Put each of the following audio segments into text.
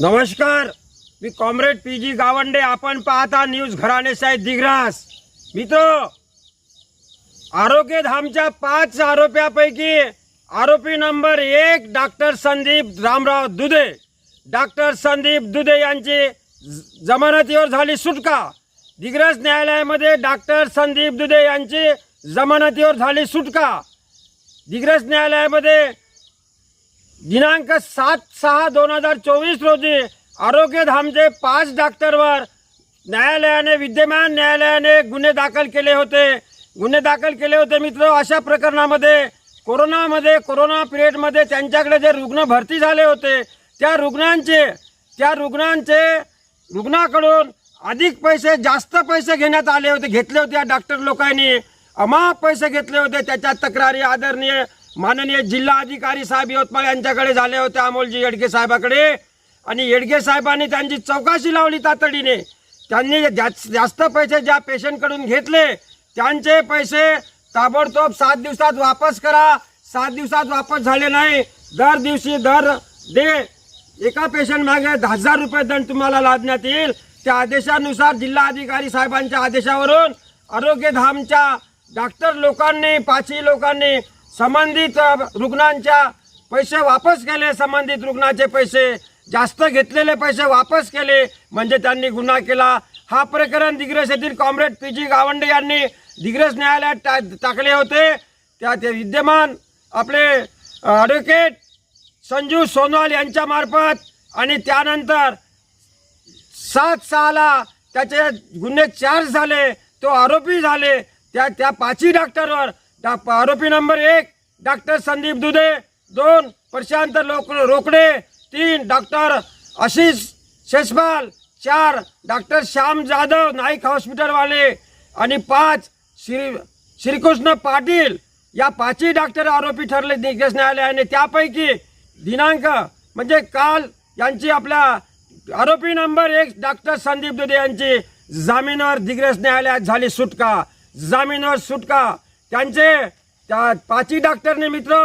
नमस्कार मी comrade P G Gawande. आपण पाहता न्यूज घराणे साहेब दिग्रास. मित्र आरोग्य धामच्या पाच आरोप्यापैकी आरोपी नंबर एक डॉक्टर संदीप रामराव दुधे. डॉक्टर संदीप दुधे यांची ज- जमानतीवर झाली सुटका. दिग्रस न्यायालयामध्ये डॉक्टर संदीप दुधे यांची जमानतीवर झाली सुटका. दिग्रस न्यायालयामध्ये दिनांक सात सहा दोन हजार चोवीस रोजी आरोग्यधामचे पाच डॉक्टरवर न्यायालयाने विद्यमान न्यायालयाने गुन्हे दाखल केले होते. गुन्हे दाखल केले होते मित्र अशा प्रकरणामध्ये कोरोनामध्ये कोरोना पिरियडमध्ये त्यांच्याकडे जे रुग्ण भरती झाले होते त्या रुग्णांचे त्या रुग्णांचे रुग्णाकडून अधिक पैसे जास्त पैसे घेण्यात आले होते घेतले होते या डॉक्टर लोकांनी. अमाप पैसे घेतले होते त्याच्या तक्रारी आदरणीय माननीय जिल्हा अधिकारी साहेब यवतमाळ यांच्याकडे झाले होते अमोलजी येडगे साहेबाकडे. आणि येडगे साहेबांनी त्यांची चौकशी लावली तातडीने. त्यांनी जास्त पैसे ज्या पेशंटकडून घेतले त्यांचे पैसे ताबडतोब सात दिवसात वापस करा. सात दिवसात वापस झाले नाही. दर दिवशी दर दे. एका पेशंट मागे हजार रुपये दंड तुम्हाला लादण्यात येईल. त्या आदेशानुसार जिल्हा अधिकारी साहेबांच्या आदेशावरून आरोग्यधामच्या डॉक्टर लोकांनी पाचही लोकांनी संबंधित रुग्णांच्या पैसे वापस केले संबंधित रुग्णाचे पैसे जास्त घेतलेले पैसे वापस केले म्हणजे त्यांनी गुन्हा केला. हा प्रकरण दिग्रस येथील कॉम्रेड पी जी गावंडे यांनी दिग्रस न्यायालयात टा टाकले होते. त्या ते विद्यमान आपले ॲडव्होकेट संजू सोनवाल यांच्यामार्फत आणि त्यानंतर सात सहाला त्याचे गुन्हे चार्ज झाले तो आरोपी झाले. त्या त्या पाचही डॉक्टरवर आरोपी नंबर एक डॉक्टर संदीप दुधे दोन प्रशांत लोक रोकडे तीन डॉक्टर आशिष शेषपाल चार डॉक्टर श्याम जाधव नाईक हॉस्पिटलवाले आणि पाच श्री श्रीकृष्ण पाटील. या पाचही डॉक्टर आरोपी ठरले दिग्गज न्यायालयाने. त्यापैकी दिनांक म्हणजे काल यांची आपल्या आरोपी नंबर एक डॉक्टर संदीप दुधे यांची जामीनवर दिग्रस न्यायालयात झाली सुटका. जामीनवर सुटका. त्यांचे त्या पाची डॉक्टरने मित्र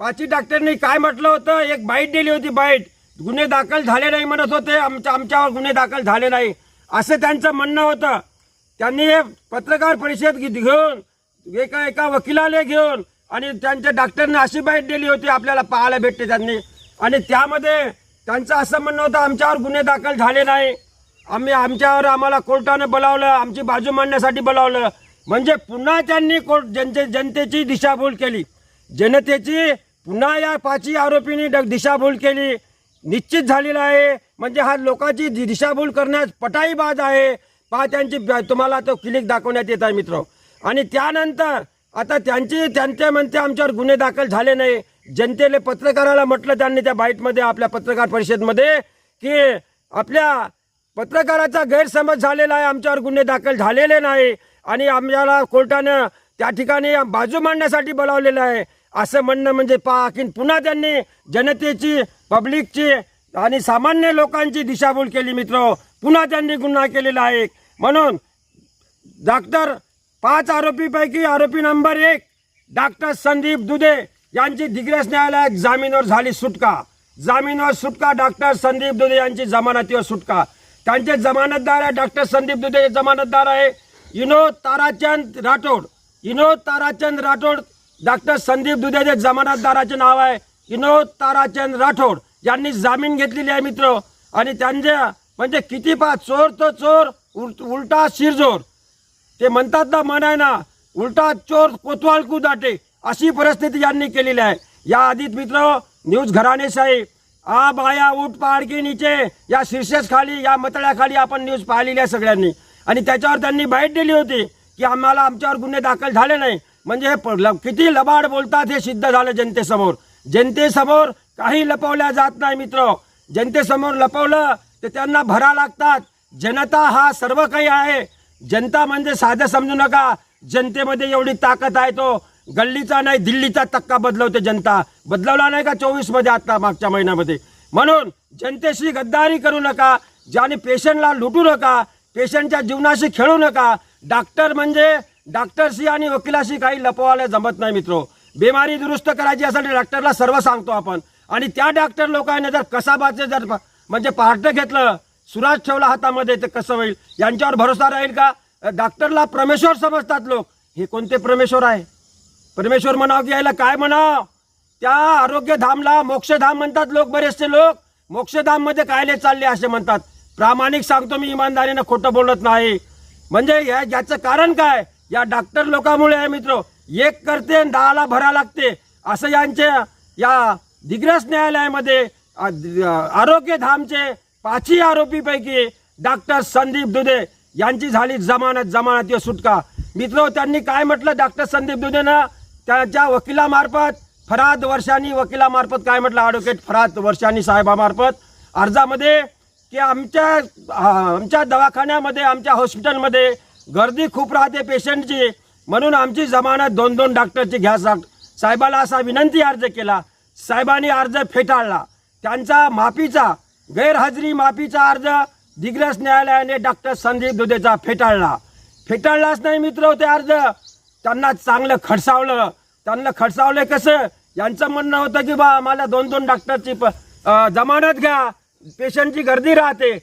पाची डॉक्टरने काय म्हटलं होतं? एक बाईट दिली होती बाईट गुन्हे दाखल झाले नाही म्हणत होते. आमच्या आमच्यावर गुन्हे दाखल झाले नाही. असं त्यांचं म्हणणं होतं. त्यांनी हे पत्रकार परिषद घेऊन एका एका वकिलाला घेऊन आणि त्यांच्या डॉक्टरने अशी बाईट दिली होती आपल्याला पाहायला भेटते त्यांनी. आणि त्यामध्ये त्यांचं असं म्हणणं होतं आमच्यावर गुन्हे दाखल झाले नाही. आम्ही आमच्यावर आम्हाला कोर्टानं बोलावलं आमची बाजू मांडण्यासाठी बोलावलं. म्हणजे पुन्हा त्यांनी कोर्ट जनते जनतेची दिशाभूल केली. जनतेची पुन्हा या पाचही आरोपींनी ड- दिशाभूल केली. निश्चित झालेला आहे. म्हणजे हा लोकांची दि- दिशाभूल करण्यास पटाईबाज आहे. पहा त्यांची तुम्हाला तो क्लिक दाखवण्यात येत आहे मित्र. आणि त्यानंतर आता त्यांची त्यांचे म्हणते आमच्यावर गुन्हे दाखल झाले नाही. जनतेले पत्रकाराला म्हटलं त्यांनी त्या बाईटमध्ये आपल्या पत्रकार परिषदमध्ये की आपल्या पत्रकाराचा गैरसमज झालेला आहे. आमच्यावर गुन्हे दाखल झालेले नाही. आणि आम्हाला कोर्टानं त्या ठिकाणी बाजू मांडण्यासाठी बोलावलेलं आहे. असं म्हणणं म्हणजे पा की पुन्हा त्यांनी जनतेची पब्लिकची आणि सामान्य लोकांची दिशाभूल केली मित्र. पुन्हा त्यांनी गुन्हा केलेला आहे म्हणून डॉक्टर पाच आरोपीपैकी आरोपी नंबर एक डॉक्टर संदीप दुधे यांची दिग्रस न्यायालयात जामीनवर झाली सुटका. जामीनवर सुटका डॉक्टर संदीप दुधे यांची जमानतीवर सुटका. त्यांचे जमानतदार आहे डॉक्टर संदीप दुधे हे जमानतदार आहे. विनोद ताराचंद राठोड विनोद ताराचंद राठोड डॉक्टर संदीप दुधेचे जमानतदाराचे नाव आहे. विनोद ताराचंद राठोड यांनी जामीन घेतलेली आहे मित्र. आणि त्यांच्या म्हणजे किती पा चोर तो चोर उलट उलटा शिरजोर ते म्हणतात ना म्हणाय ना उलटा चोर कोतवाल कू दाटे. अशी परिस्थिती यांनी केलेली आहे. या आधीच मित्र न्यूज घराणे साहेब आ बाया उठ पहाड नीचे या शीर्षेस खाली या मतळ्याखाली आपण न्यूज पाहिलेली आहे सगळ्यांनी. आणि त्याच्यावर त्यांनी बाईट दिली होती की आम्हाला आमच्यावर गुन्हे दाखल झाले नाही. म्हणजे हे प- किती लबाड बोलतात हे सिद्ध झालं जनतेसमोर. जनतेसमोर काही लपवल्या जात नाही मित्र. जनतेसमोर लपवलं तर त्यांना भरा लागतात. जनता हा सर्व काही आहे. जनता म्हणजे साधं समजू नका. जनतेमध्ये एवढी ताकद आहे तो. गल्लीचा नाही दिल्लीचा तक्का बदलवते जनता. बदलवला नाही का चोवीसमध्ये आत्ता मागच्या महिन्यामध्ये. म्हणून जनतेशी गद्दारी करू नका. ज्याने पेशंटला लुटू नका पेशंटच्या जीवनाशी खेळू नका. डॉक्टर म्हणजे डॉक्टरशी आणि वकिलाशी काही लपवायला जमत नाही मित्र. बिमारी दुरुस्त करायची असेल तर डॉक्टरला सर्व सांगतो आपण. आणि त्या डॉक्टर लोकांनी जर कसाबाचे जर म्हणजे पार्ट घेतलं सुराज ठेवला हातामध्ये ते कसं होईल? यांच्यावर भरोसा राहील का? डॉक्टरला परमेश्वर समजतात लोक. हे कोणते परमेश्वर आहे? परमेश्वर म्हणाव की यायला काय म्हणाव? त्या आरोग्यधामला मोक्षधाम म्हणतात लोक बरेचसे लोक. मोक्षधाममध्ये कायले चालले असे म्हणतात. प्रामाणिक सांगतो मी इमानदारीनं खोटं बोलत नाही. म्हणजे या याचं कारण काय? या डॉक्टर लोकांमुळे आहे मित्र. एक करते आणि दहाला भरा लागते. असं यांच्या या दिग्रस न्यायालयामध्ये आरोग्य धामचे पाचही आरोपीपैकी डॉक्टर संदीप दुधे यांची झाली जमानत जमानतीय सुटका. मित्र त्यांनी काय म्हटलं डॉक्टर संदीप दुधेनं? त्याच्या वकिलामार्फत फराद वर्षांनी वकिलामार्फत काय म्हटलं? ॲडव्होकेट फराद वर्षांनी साहेबामार्फत? अर्जामध्ये की आमच्या आमच्या दवाखान्यामध्ये आमच्या हॉस्पिटलमध्ये गर्दी खूप राहते पेशंटची. म्हणून आमची जमानत दोन दोन डॉक्टरची घ्या साहेबाला असा विनंती अर्ज केला. साहेबांनी अर्ज फेटाळला. त्यांचा माफीचा गैरहजेरी माफीचा अर्ज दिग्रस न्यायालयाने डॉक्टर संदीप दुधेचा फेटाळला. फेटाळलाच नाही मित्र होते अर्ज. त्यांना चांगलं खडसावलं. त्यांना खडसावलं कसं? यांचं म्हणणं होतं की बा आम्हाला दोन दोन डॉक्टरची प- जमानत घ्या. पेशंटची गर्दी राहते.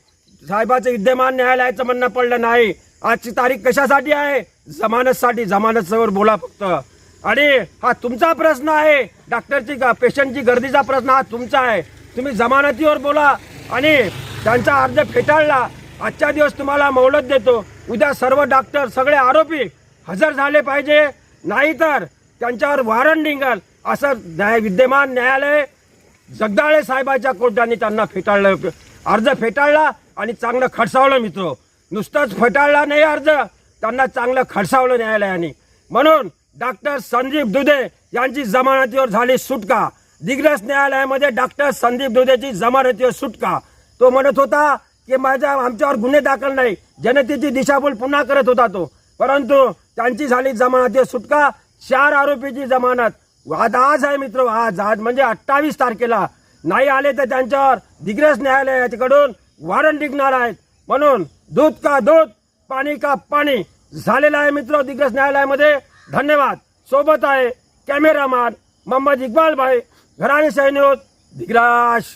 साहेबाचं विद्यमान न्यायालयाचं म्हणणं पडलं नाही. आजची तारीख कशासाठी आहे? जमानतसाठी जमानतसमोर बोला फक्त. आणि हा तुमचा प्रश्न आहे. डॉक्टरची का पेशंटची गर्दीचा प्रश्न हा तुमचा आहे. तुम्ही जमानतीवर बोला. आणि त्यांचा अर्ज फेटाळला. आजच्या दिवस तुम्हाला मौलत देतो. उद्या सर्व डॉक्टर सगळे आरोपी हजर झाले पाहिजे. नाहीतर त्यांच्यावर वॉरंट निघाल. असं न्याय विद्यमान न्यायालय जगदाळे साहेबाच्या कोर्टाने त्यांना फेटाळलं. अर्ज फेटाळला आणि चांगलं खडसावलं मित्र. नुसतंच फेटाळला नाही अर्ज त्यांना चांगलं खडसावलं न्यायालयाने. म्हणून डॉक्टर संदीप दुधे यांची जमानतीवर झाली सुटका. दिग्रस न्यायालयामध्ये डॉक्टर संदीप दुधेची जमानतीवर सुटका. तो म्हणत होता की माझ्या आमच्यावर गुन्हे दाखल नाही. जनतेची दिशाभूल पुन्हा करत होता तो. परंतु त्यांची झाली जमानतीवर सुटका. चार आरोपीची जमानत. वाद आज आहे मित्र आज आज म्हणजे अठ्ठावीस तारखेला. नाही आले तर त्यांच्यावर दिग्रस न्यायालयाकडून वॉरंट निघणार आहेत. म्हणून दूध का दूध पाणी का पाणी झालेलं आहे मित्र दिग्रस न्यायालयामध्ये. धन्यवाद. सोबत आहे कॅमेरामॅन मोहम्मद इक्बाल भाई घराणे सैन्य दिग्राश